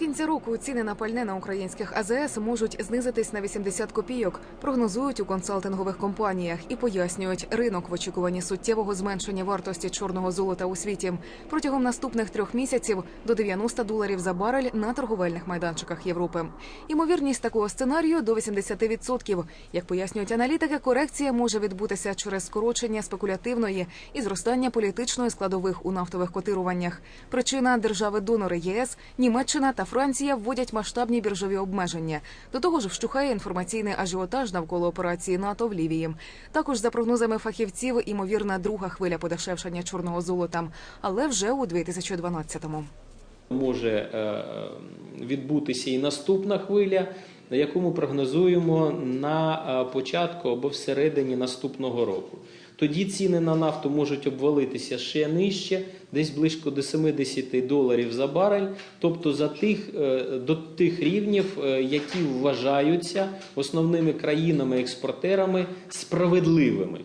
кінця року ціни на пальне на українських АЗС можуть знизитись на 80 копійок. Прогнозують у консалтингових компаніях і пояснюють ринок в очікуванні суттєвого зменшення вартості чорного золота у світі протягом наступних трьох місяців до 90 доларів за барель на торговельних майданчиках Європи. Ймовірність такого сценарію до 80%. Як пояснюють аналітики, корекція може відбутися через скорочення спекулятивної і зростання політичної складових у нафтових котируваннях. Причина держави-донори ЄС, Німеччина та Франція вводять масштабні біржові обмеження. До того ж, вщухає інформаційний ажіотаж навколо операції НАТО в Лівії. Також за прогнозами фахівців, імовірна друга хвиля подешевшення чорного золота, але вже у 2012-му. Може е, відбутися і наступна хвиля, яку ми прогнозуємо на е, початку або всередині наступного року. Тоді ціни на нафту можуть обвалитися ще нижче, десь близько до 70 доларів за барель, тобто за тих, е, до тих рівнів, які вважаються основними країнами-експортерами справедливими.